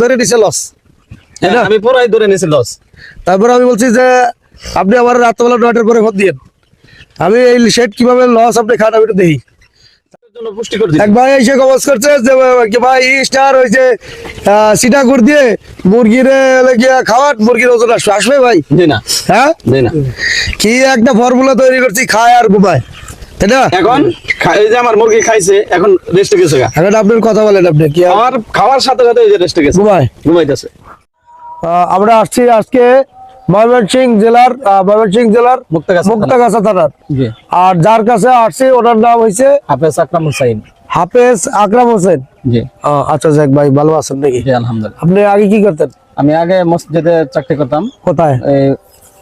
ধরে নিছে লস হ্যাঁ, আমি পুরাই ধরে লস তারপর আমি বলছি যে আপনি আমার রাত্রবেলা নয়টার পরে ভোট দিন আমি এই শেড কীভাবে লস আপনি খান আমি দেখি। এক ভাই এসে কবজ করছে যে কি ভাই স্টার হয়েছে দিয়ে মুরগির খাওয়াট মুরগির ওজন আসবে। ভাই? না। হ্যাঁ? না। কি একটা ফর্মুলা তৈরি করছি খায় আর ঘুমায়। এখন এই যে আমার মুরগি খাইছে এখন রেস্টে গেছে এখন আপনার কথা বলেন আপনি কি আর আমার খাওয়ার সাথে সাথে এই যে রেস্টে গেছে। ঘুমায়? ঘুমাইতেছে। আমরা আসছি আজকে ময়মনসিং জেলার ময়মনসিং জেলার মুক্তাগাছা থানা। মুক্তাগাছা থানার। আর যার কাছে আসছি ওনার নাম হয়েছে হাফেজ আকরাম হুসাইন। হাফেজ আকরাম হোসেন। আচ্ছা যাক ভাই ভালো আছেন নাকি? আলহামদুলিল্লাহ। আপনি আগে কি করতেন? আমি আগে মসজিদে চাকরি করতাম। কোথায়?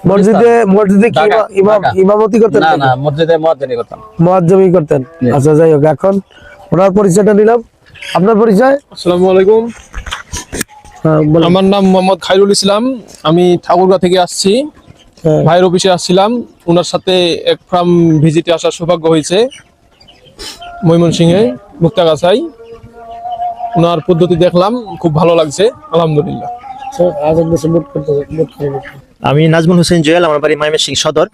মসজিদে মসজিদে কি। ইমামতি করতেন না না মসজিদে মহাজানি করতাম। মুয়াজ্জমি করতেন। আচ্ছা যাই হোক এখন ওনার পরিচয়টা নিলাম। আপনার পরিচয়? আসসালামু আলাইকুম। হ্যাঁ, আমার নাম মোহাম্মদ খাইরুল ইসলাম। আমি ঠাকুরগাঁ থেকে আসছি। হ্যাঁ। ভাইয়ের অফিসে আসছিলাম। ওনার সাথে এক ফার্ম ভিজিটে আসার সৌভাগ্য হয়েছে। ময়মনসিংহে মুক্তাগাছাই। ওনার পদ্ধতি দেখলাম। খুব ভালো লাগছে। আলহামদুলিল্লাহ। আমি নাজমুল হোসেন জুয়েল আমার বাড়ি ময়মনসিং সদর।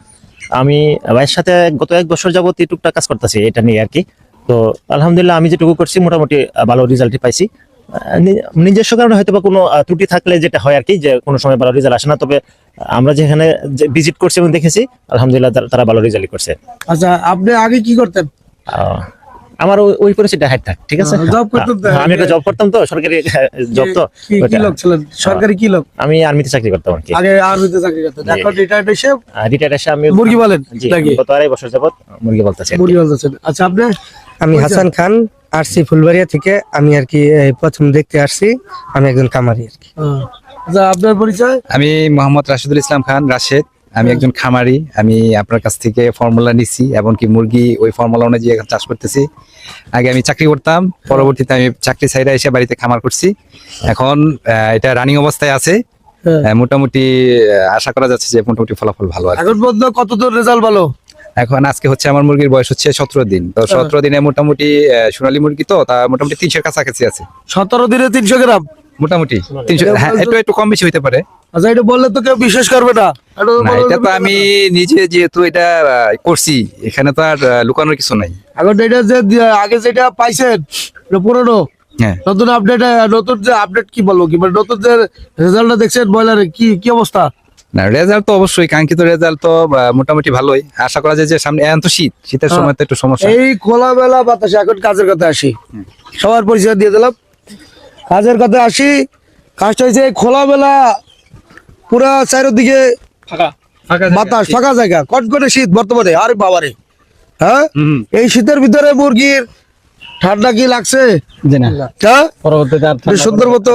আমি ভাইয়ের সাথে গত এক বছর যাবত টুকটাক কাজ করতেছি এটা নিয়ে আর কি। তো আলহামদুলিল্লাহ আমি যেটুকু করছি মোটামুটি ভালো রেজাল্টই পাইছি। নিজস্ব কারণে হয়তো বা কোনো ত্রুটি থাকলে যেটা হয় আর কি যে কোনো সময় ভালো রেজাল্ট আসে না। তবে আমরা যেখানে ভিজিট করছি এবং দেখেছি আলহামদুলিল্লাহ তারা- তারা ভালো রেজাল্ট করছে। আচ্ছা আপনি আগে কি করতেন? আহ, আমার ওই- ওই হাইট থাক ঠিক আছে? job করতেন তো? হ্যাঁ, আমি একটা জব করতাম তো সরকারি জব তো কি লোক ছিলেন সরকারি কি লোক? আমি আর্মিতে চাকরি করতাম আর কি। আগে আর্মিতে চাকরি করতেন। এখন রিটায়ার্ড এসে রিটায়ার এসে আমি মুরগি নাকি? গত আড়াই বছর যাবত মুরগি বলতেছি মুরগি পালতেছেন। আচ্ছা আপনি? আমি হাসান খান আসছি ফুলবাড়িয়া থেকে আমি আর কি প্রথম দেখতে আসছি। আমি একজন কামারি আর কি। আচ্ছা আপনার পরিচয়? আমি মোহাম্মদ রাশিদুল ইসলাম খান রাশেদ। আমি একজন খামারি আমি আপনার কাছ থেকে ফর্মুলা নিছি এমনকি মুরগি ওই ফর্মুলা অনুযায়ী এখন চাষ করতেছি। আগে আমি চাকরি করতাম পরবর্তীতে আমি চাকরি সাইডে এসে বাড়িতে খামার করছি। এখন এটা রানিং অবস্থায় আছে। হ্যাঁ। মোটামুটি আশা করা যাচ্ছে যে মোটামুটি ফলাফল ভালো আছে। এখন পর্যন্ত কত দূর রেজাল্ট ভালো? এখন আজকে হচ্ছে আমার মুরগির বয়স হচ্ছে সতেরো দিন। তো সতেরো দিনে মোটামুটি সোনালী মুরগি তো তা মোটামুটি তিনশোর কাছাকাছি আছে। সতেরো দিনে তিনশো গ্রাম? মোটামুটি তিনশো হ্যাঁ একটু একটু কম বেশি হতে পারে। আচ্ছা এটা বললে তো কেউ বিশ্বাস করবে না। না এটা তো আমি নিজে যেহেতু এটা করছি এখানে তো আর লুকানোর কিছু নাই। এখন এটা যে আগে যেটা পাইছেন পুরনো? হ্যাঁ। নতুন আপডেট নতুন যে আপডেট কি বলব কি? মানে নতুন যে রেজাল্টটা দেখছেন বয়লারের কি কি অবস্থা? না রেজাল্ট তো অবশ্যই কাঙ্ক্ষিত রেজাল্ট তো মোটামুটি ভালোই। আশা করা যায় যে সামনে এখন তো শীত শীতের হ্যাঁ। সময় তো একটু সমস্যা। এই খোলামেলা বাতাসে এখন কাজের কথা আসি। সবার পরিচয় দিয়ে দিলাম। কাজের কথা আসি। কাজটা হয়েছে খোলামেলা পুরা চারিদিকে বাতাস ফাঁকা জায়গা। কটকটে শীত বর্তমানে। আরে বাবারে। হ্যাঁ? এই শীতের ভিতরে মুরগির ঠান্ডা কি লাগছে? হ্যাঁ? পরবর্তীতে সুন্দর মতো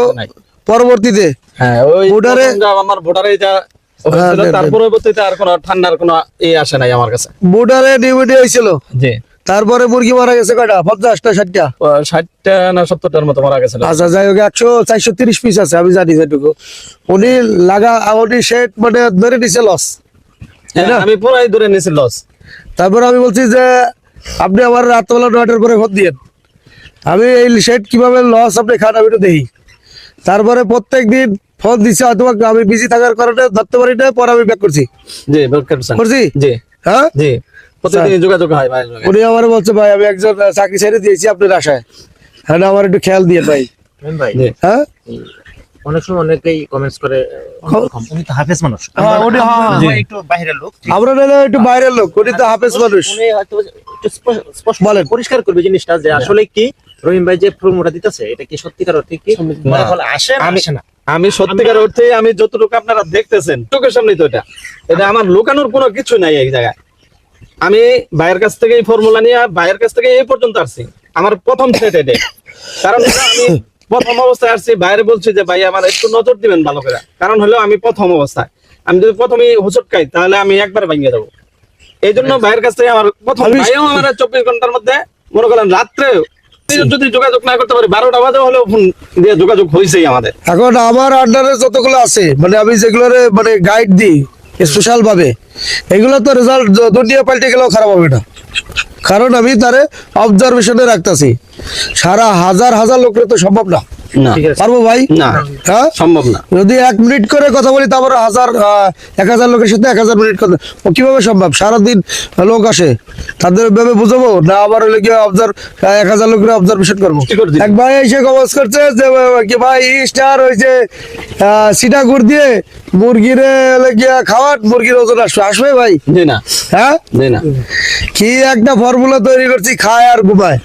পরবর্তীতে হ্যাঁ আমার যা হয়েছিল, হ্যাঁ, তার পরবর্তীতে আর কোনো ঠান্ডার কোনো ইয়ে আসে নাই আমার কাছে। ভোটারে ডিউটি হয়েছিল। জি। তারপরে মুরগি মারা গেছে কয়টা? পঞ্চাশটা ষাটটা? ষাটটা না সত্তরটার মতো মারা গেছে। আচ্ছা যাই হোক একশো চারশো তিরিশ পিস আছে আমি জানি যেটুকু। উনি লাগা উনি শেড মানে ধরে নিছে লস হ্যাঁ, আমি পুরাই ধরে নিয়েছি লস তারপর আমি বলছি যে আপনি আমার রাতবেলা নয়টার পরে ভোট দিয়েন। আমি এই শেড কীভাবে লস আপনি খান আমি একটু দেখি। তারপরে প্রত্যেক দিন ফোন দিচ্ছে হয়তো আমি বিজি থাকার কারণে ধরতে পারি না পরে আমি ব্যাক করছি। জি করছেন। করছি? জি। হ্যাঁ? জি। প্রতিদিন যোগাযোগ হয় ভাইয়ের উনি আমার বলছে ভাই আমি একজন চাকরি ছেড়ে দিয়েছি আপনার আশায়। হ্যাঁ আমার একটু খেয়াল দিয়ে ভাই। ভাই হ্যাঁ? অনেক সময় অনেকেই কমেন্টস করে উনি তো হাফেজ মানুষ। হ্যাঁ, উনি- হ্যাঁ, আমরা হ্যাঁ। একটু বাইরের লোক আমরা নাহলে একটু বাইরের লোক উনি তো হাফেজ মানুষ। উনি হয়তো স্পষ্ট- স্পষ্ট বলেন। পরিষ্কার করবে জিনিসটা যে আসলে কি রহিম ভাই যে ফর্মুলা দিতেছে এটা কি সত্যিকার অর্থে কি আসে না আমি- আসে না? আমি সত্যিকার অর্থে আমি যতটুকু আপনারা দেখতেছেন চোখের সামনে তো এটা। এটা আমার লুকানোর কোনো কিছু নাই এই জায়গায়। আমি ভাইয়ের কাছ থেকে এই ফর্মুলা নিয়ে ভাইয়ের কাছ থেকে এই পর্যন্ত আসছি। আমার প্রথম সেট এটা কারণ আমি প্রথম অবস্থায় আসছি বাইরে বলছি যে ভাই আমার একটু নজর দিবেন ভালো করে। কারণ হলো আমি প্রথম অবস্থায়। আমি যদি প্রথমে হোঁচট খাই তাহলে আমি একবার ভাঙিয়ে দেবো। এই জন্য ভাইয়ের কাছ থেকে আমার প্রথম ভাইও আমার চব্বিশ ঘণ্টার মধ্যে মনে করেন রাত্রে যদি যোগাযোগ না করতে পারি বারোটা বাজে হলেও ফোন দিয়ে যোগাযোগ হয়েছেই আমাদের। এখন আমার আন্ডারে যতগুলো আছে মানে আমি যেগুলো মানে গাইড দিই স্পেশাল ভাবে এগুলো তো রেজাল্ট দুনিয়া পাল্টে গেলেও খারাপ হবে না। কারণ আমি তারে অবজারভেশনে রাখতেছি। সারা হাজার হাজার লোকের তো সম্ভব না। না। পারব ভাই? না। হ্যাঁ? সম্ভব না। যদি এক মিনিট করে কথা বলি তারপরে হাজার এক হাজার লোকের সাথে এক হাজার মিনিট কথা কীভাবে সম্ভব? সারাদিন লোক আসে তাদের ভেবে বুঝাবো? না আবার হলে অবজার্ভ এক হাজার লোকের অবজারভেশন করব? কি করে দিবি? এক ভাই এসে কবজ করছে যে কি ভাই স্টার হয়েছে সিটা গুড় দিয়ে মুরগির গিয়া খাওয়াট মুরগির ওজন আসবে। আসবে ভাই? না। হ্যাঁ? না। কি একটা ফর্মুলা তৈরি করছি খায় আর ঘুমায়।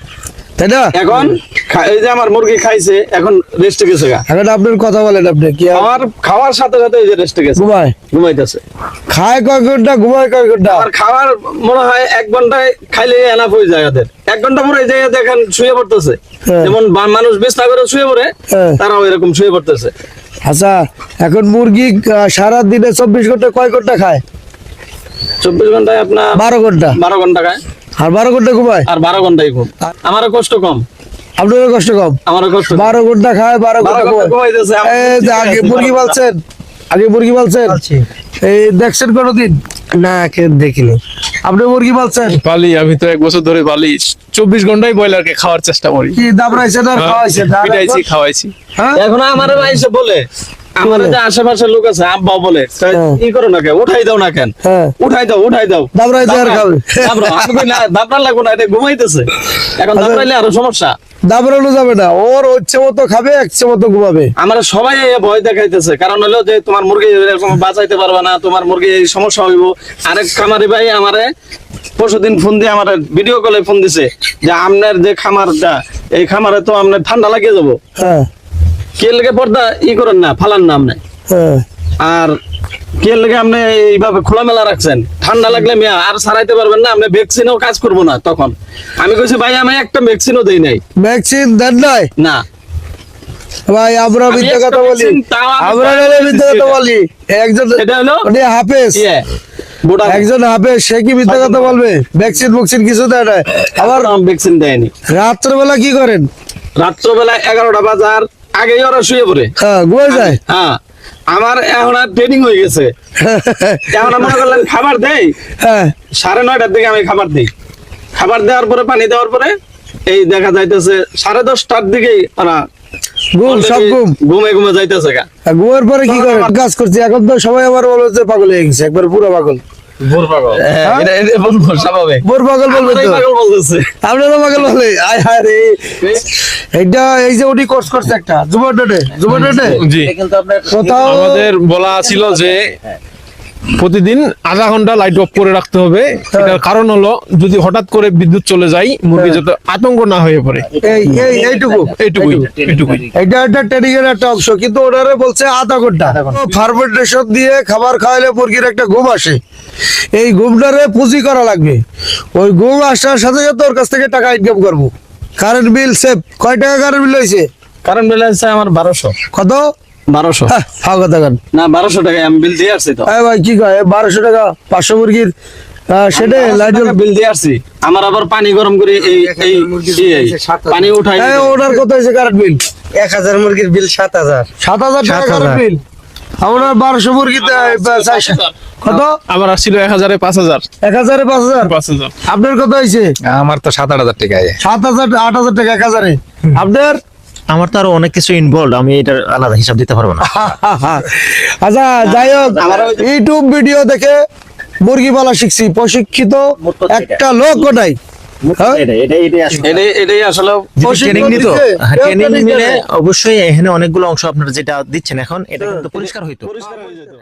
তাই না? এখন এই যে আমার মুরগি খাইছে এখন রেস্টে গেছে গা। এখন আপনার কথা বলেন আপনি কি আমার খাওয়ার সাথে সাথে এই যে রেস্টে গেছে। ঘুমায়? ঘুমাইতেছে। খায় কয় ঘণ্টা ঘুমায় কয় ঘণ্টা? আর খাওয়ার মনে হয় এক ঘন্টায় খাইলে এনাফ হয়ে যায় ওদের। এক ঘণ্টা পরে যে দেখেন শুয়ে পড়তেছে। হ্যাঁ। যেমন মানুষ বিছনা করে শুয়ে পড়ে হ্যাঁ। তারাও এরকম শুয়ে পড়তেছে। আচ্ছা এখন মুরগি সারা দিনে চব্বিশ ঘণ্টা কয় ঘণ্টা খায়? চব্বিশ ঘন্টায় আপনার বারো ঘণ্টা। বারো ঘণ্টা খায়। আর বারো ঘণ্টা ঘুমায়? আর বারো ঘন্টায় ঘুম। আমারও কষ্ট কম। আপনারও কষ্ট কম? আমারও কষ্ট। বারো ঘণ্টা খায় বারো ঘণ্টা ঘণ্টা ঘুমায়। ঘুমাইতেছে, এই যে আগে মুরগি পালছেন? আগে মুরগি পালছেন? এই দেখছেন কোনোদিন? না কে দেখিনি। আপনি মুরগি পালছেন? পালি আমি তো এক বছর ধরে পালি। চব্বিশ ঘন্টায় ব্রয়লারকে খাওয়ার চেষ্টা করি। কি দাবড়াইছেন আর খাওয়াইছেন আর পিটাইছি খাওয়াইছি। হ্যাঁ? এখন আমার এসে বলে আমার যে আশেপাশের লোক আছে আব্বা বলে হ্যাঁ। ই করো না কেন? উঠাই দাও না কেন? হ্যাঁ। উঠাই দাও উঠাই খাবে। লাগবো না এটা ঘুমাইতেছে। এখন আচ্ছা। আরও সমস্যা। দাবড়ানো যাবে না। ওর হচ্ছে মতো খাবে একছে মতো ঘুমাবে। আমার সবাই ভয় দেখাইতেছে। কারণ হলো যে তোমার মুরগি এরকম বাঁচাইতে পারবে না তোমার মুরগি এই সমস্যা হইব। আরেক খামারি ভাই আমারে পরশুদিন ফোন দিয়ে আমার ভিডিও কলে ফোন দিছে যে আপনার যে খামারটা এই খামারে তো আপনার ঠান্ডা লাগিয়ে যাব হ্যাঁ। কে লেগে পর্দা ই করেন না ফালান না আপনি। হ্যাঁ। আর কে লেগে আপনি এইভাবে খোলামেলা রাখছেন? ঠান্ডা লাগলে মিয়া আর সারাইতে পারবেন না আপনি ভ্যাকসিনও কাজ করব না তখন। আমি কইছি ভাই আমি একটা ভ্যাকসিনও দেই নাই। ভ্যাকসিন দেন নাই? না। ভাই আমরা আমি মিথ্যা কথা বলি। আমরা মিথ্যা কথা বলি। একজন এটা হলো? হাফেজ। ইয়ে একজন হাফেজ সে কি মিথ্যা কথা বলবে? ভ্যাকসিন ভ্যাকসিন কিছু দেয় না আবার আবার ভ্যাকসিন দেয়নি। রাত্রবেলা কি করেন? রাত্রবেলা এগারোটা বাজার আগেই ওরা শুয়ে পড়ে। হ্যাঁ ঘুরে যায়। হ্যাঁ আমার এখন আর ট্রেনিং হয়ে গেছে। এখন মনে করলেন খাবার দেই। হ্যাঁ। সাড়ে নয়টার দিকে আমি খাবার দিই। খাবার দেওয়ার পরে পানি দেওয়ার পরে এই দেখা যাইতেছে সাড়ে দশটার দিকেই ওরা ঘুম সব ঘুম। ঘুমে ঘুমে যাইতেছে গা। ঘুমের পরে কি করেন? কাজ করছি। এখন তো সবাই আমার বলে যে পাগল হয়ে গেছে একবার পুরো পাগল। হ্যাঁ, এটা- এটা বলব স্বাভাবিক। বোর পাগল বলবে আমারই তো। পাগল বলতেছে। আপনারও পাগল বলে আয় হায় রে। এইটা এই যে ওটি কোর্স করছে একটা জুবাডে জি। কোথাও আমাদের বলা ছিল যে প্রতিদিন আধা ঘণ্টা লাইট অফ করে রাখতে হবে। এটার কারণ হলো যদি হঠাৎ করে বিদ্যুৎ চলে যায় মুরগি যাতে আতঙ্ক না হয়ে পড়ে। এই এই এইটুকু। এইটুকুই এইটুকুই। এটা একটা ট্রেনিং এর একটা অংশ কিন্তু ওনারে বলছে আধা ঘণ্টা। ফার্মেন্টেশন দিয়ে খাবার খাওয়ালে মুরগির একটা ঘুম আসে। এই ঘুমটারে পুঁজি করা লাগবে। ওই ঘুম আসার সাথে সাথে ওর কাছ থেকে টাকা ইনকাম করব। কারেন্ট বিল সেভ কয় টাকা কারেন্ট বিল হয়েছে? কারণ বিল আছে আমার বারোশো। কত? বারোশো। হ্যাঁ, হাও কথা না বারোশো টাকায় আমি বিল দিয়ে আসছি তো। ভাই কি কয়? বারোশো টাকা পাঁচশো মুরগির আহ, লাইট বিল দিয়ে আসছি। আমার আবার পানি গরম করে এই এই এই- এই পানি উঠাই এই কত হয়েছে কারেন্ট বিল এক হাজার মুরগির বিল সাত হাজার। সাত হাজার টাকা সাত কারেন্ট হাজার। বিল আপনার বারোশো মুরগিতে কত? আমার আসছিল এক হাজারে পাঁচ হাজার। এক হাজারে পাঁচ হাজার? পাঁচ হাজার। আপনার কত হয়েছে? আমার তো সাত আট হাজার টাকা সাত হাজার আট হাজার টাকা এক হাজারে। আপনার? আমার তো আরও অনেক কিছু ইনভলভ আমি এটার আলাদা হিসাব দিতে পারব না। আচ্ছা যাই হোক ইউটিউব ভিডিও দেখে মুরগি পালা শিখছি। প্রশিক্ষিত একটা লোক গোটাই। হ্যাঁ? দেয়। অবশ্যই এখানে অনেকগুলো অংশ আপনারা যেটা দিচ্ছেন এখন এটা কিন্তু পরিষ্কার হইতো। পরিষ্কার হয়ে যেত।